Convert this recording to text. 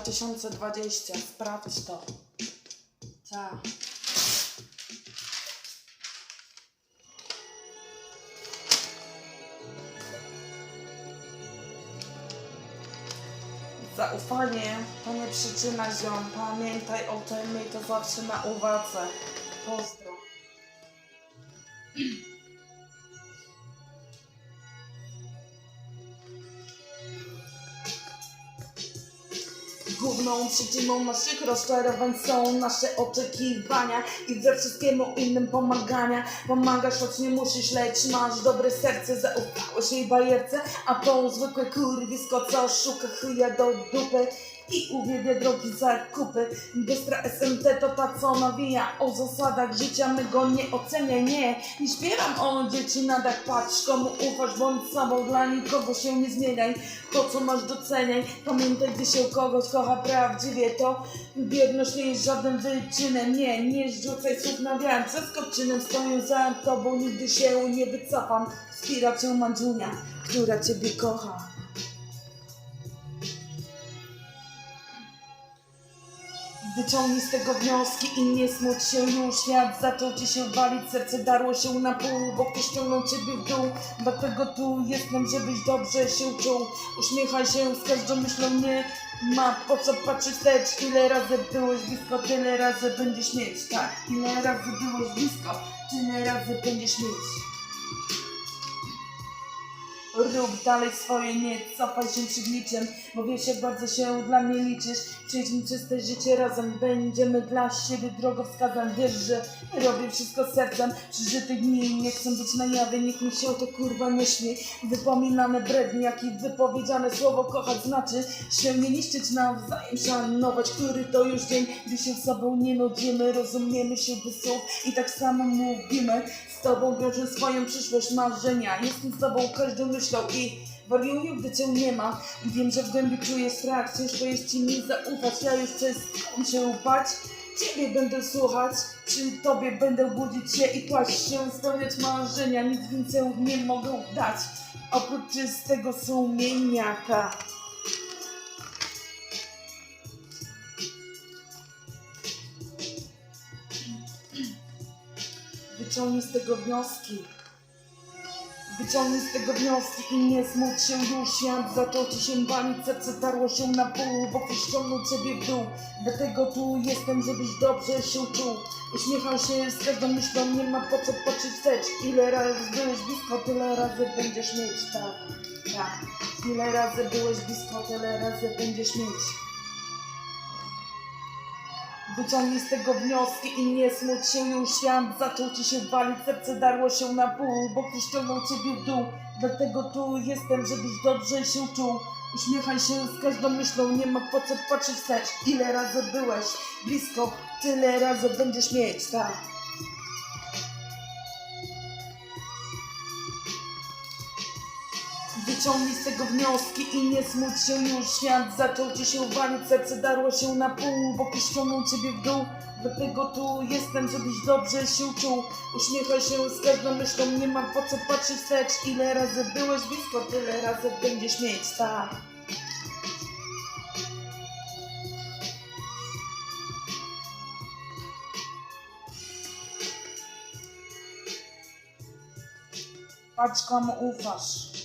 2020. Sprawdź to. Tak. Zaufanie to nie przyczyna ziom. Pamiętaj o tym, miej to zawsze na uwadze. Pozdro. Główną przyczyną naszych rozczarowań są nasze oczekiwania i ze wszystkiemu innym pomagania. Pomagasz, choć nie musisz, lecz masz dobre serce, zaufałeś jej bajerce, a to zwykłe kurwisko, co szuka chuja do dupy. I uwielbia drogi zakupy. Bystra SMT to ta co nawija O zasadach życia. My go nie oceniaj Nie, nie śpiewam o dzieci na dach. Patrz komu ufasz, bądź sobą. Dla nikogo się nie zmieniaj. To co masz doceniaj. Pamiętaj gdy się kogoś kocha prawdziwie To bierność nie jest żadnym wyczynem. Nie, nie rzucaj słów na wiatr. Ze skoczynem stoję za tobą. Nigdy się nie wycofam. Wspiera cię Mandziunia Która ciebie kocha Wyciągnij z tego wnioski i nie smuć się już. Świat zaczął ci się walić, serce darło się na pół Bo ktoś ściągnął ciebie w dół. Dlatego tu jestem, żebyś dobrze się czuł. Uśmiechaj się z każdą myślą, nie ma po co patrzeć wstecz Ile razy byłeś blisko, tyle razy będziesz mieć. Tak, ile razy byłeś blisko, tyle razy będziesz mieć Rób dalej swoje, nie cofaj się przed niczym Bo wiesz jak bardzo się dla mnie liczysz. Przejdźmy czyste życie razem Będziemy dla siebie drogowskazem. Wiesz, że robię wszystko sercem Przeżytych dni nie chcę być na jawie Niech mi się to kurwa nie śmie Wypominane brednie, jak i wypowiedziane słowo Kochać znaczy się nie niszczyć nawzajem Szanować, który to już dzień. Gdy się z sobą nie nudzimy Rozumiemy się bez słów i tak samo mówimy. Z tobą wiążę swoją przyszłość marzenia. Jestem z tobą każdą myślą i wariuję, gdy cię nie ma. Wiem, że w głębi czuję strach Ciężko jest ci mi zaufać. Ja już przestałam się bać Ciebie będę słuchać Przy tobie będę budzić się i kłaść się Spełniać marzenia. Nic więcej nie mogę dać Oprócz czystego sumieniaka. Wyciągnij z tego wnioski Wyciągnij z tego wnioski i nie smuć się już. Świat zaczął ci się walić, serce darło się na pół Bo ktoś ściągnął ciebie w dół. Dlatego tu jestem, żebyś dobrze się czuł. Uśmiecham się z każdą myślą, nie ma po co patrzeć wstecz. Ile razy byłeś blisko, tyle razy będziesz mieć. Tak, tak. Ile razy byłeś blisko, tyle razy będziesz mieć Wyciągnij z tego wnioski i nie smuć się już świat Zaczął ci się walić, serce darło się na pół Bo ktoś ściągnął ciebie w dół. Dlatego tu jestem, żebyś dobrze się czuł. Uśmiechaj się z każdą myślą, nie ma po co patrzeć wstecz. Ile razy byłeś blisko, tyle razy będziesz mieć, tak Wyciągnij z tego wnioski i nie smuć się już. Świat zaczął ci się walić, serce darło się na pół. Bo ktoś ściągnął ciebie w dół. Dlatego tu jestem, żebyś dobrze się czuł. Uśmiechaj się z każdą myślą, nie ma po co patrzeć wstecz. Ile razy byłeś blisko, tyle razy będziesz mieć, tak. Patrz komu ufasz